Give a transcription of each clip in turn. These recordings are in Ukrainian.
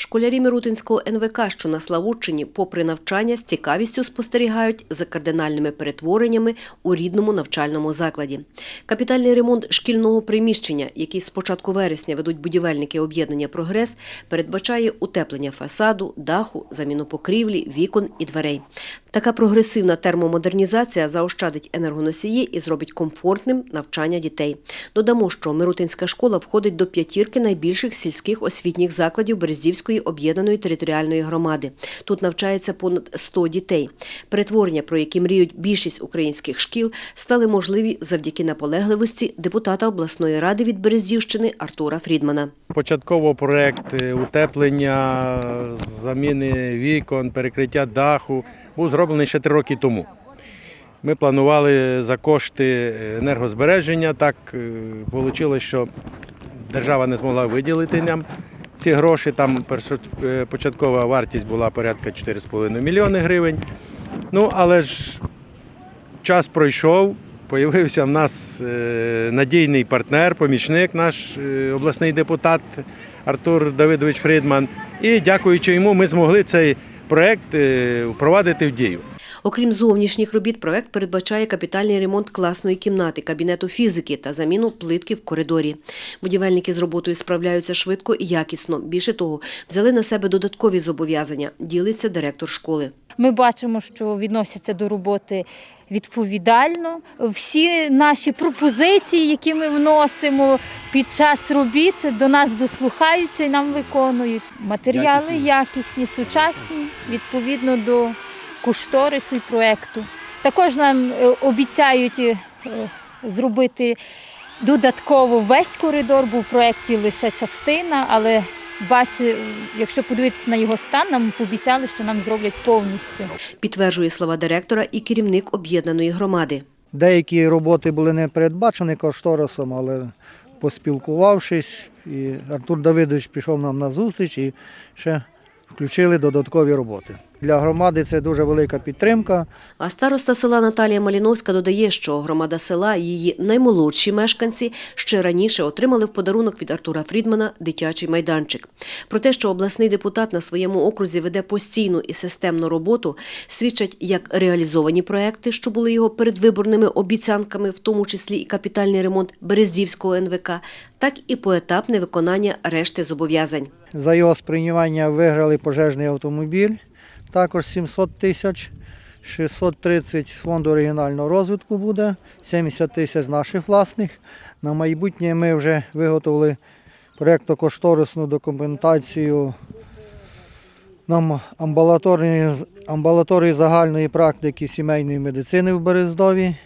Школярі Мирутинського НВК, що на Славутчині, попри навчання, з цікавістю спостерігають за кардинальними перетвореннями у рідному навчальному закладі. Капітальний ремонт шкільного приміщення, який з початку вересня ведуть будівельники об'єднання «Прогрес», передбачає утеплення фасаду, даху, заміну покрівлі, вікон і дверей. Така прогресивна термомодернізація заощадить енергоносії і зробить комфортним навчання дітей. Додамо, що Мирутинська школа входить до п'ятірки найбільших сільських освітніх закладів Берездівської об'єднаної територіальної громади. Тут навчається понад 100 дітей. Перетворення, про які мріють більшість українських шкіл, стали можливі завдяки наполегливості депутата обласної ради від Берездівщини Артура Фрідмана. Початково проект е, утеплення, заміни вікон, перекриття даху був зроблений ще три роки тому. Ми планували за кошти енергозбереження. Так вийшло, що держава не змогла виділити нам ці гроші. Там е, початкова вартість була порядка 4,5 мільйони гривень. Ну, але ж час пройшов, появився в нас е, надійний партнер, помічник, наш е, обласний депутат Артур Давидович Фрідман. І дякуючи йому, ми змогли цей проект впровадити в дію. Окрім зовнішніх робіт, проект передбачає капітальний ремонт класної кімнати, кабінету фізики та заміну плитки в коридорі. Будівельники з роботою справляються швидко і якісно. Більше того, взяли на себе додаткові зобов'язання, ділиться директор школи. Ми бачимо, що відносяться до роботи відповідально. Всі наші пропозиції, які ми вносимо під час робіт, до нас дослухаються і нам виконують. Матеріали якісні, сучасні, відповідно до кошторису і проекту. Також нам е, обіцяють е, зробити додатково весь коридор, був в проєкті лише частина, але бачу, якщо подивитися на його стан, нам пообіцяли, що нам зроблять повністю. Підтверджує слова директора і керівник об'єднаної громади. Деякі роботи були не передбачені кошторисом, але поспілкувавшись, і Артур Давидович пішов нам на зустріч і ще включили додаткові роботи. Для громади це дуже велика підтримка. А староста села Наталія Маліновська додає, що громада села і її наймолодші мешканці ще раніше отримали в подарунок від Артура Фрідмана дитячий майданчик. Про те, що обласний депутат на своєму окрузі веде постійну і системну роботу, свідчать як реалізовані проекти, що були його передвиборними обіцянками, в тому числі і капітальний ремонт Берездівського НВК, так і поетапне виконання решти зобов'язань. За його сприймання виграли пожежний автомобіль, також 700 тисяч, 630 з фонду регіонального розвитку буде, 70 тисяч наших власних. На майбутнє ми вже виготовили проєктно-кошторисну документацію нам амбулаторії, амбулаторії загальної практики сімейної медицини в Берездові.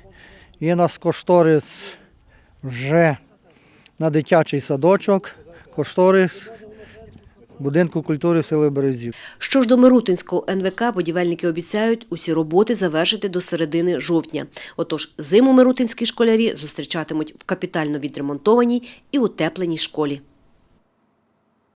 Є у нас кошторис вже на дитячий садочок, кошторис будинку культури сели Березів. Що ж до Мирутинського НВК, будівельники обіцяють усі роботи завершити до середини жовтня. Отож, зиму мирутинські школярі зустрічатимуть в капітально відремонтованій і утепленій школі.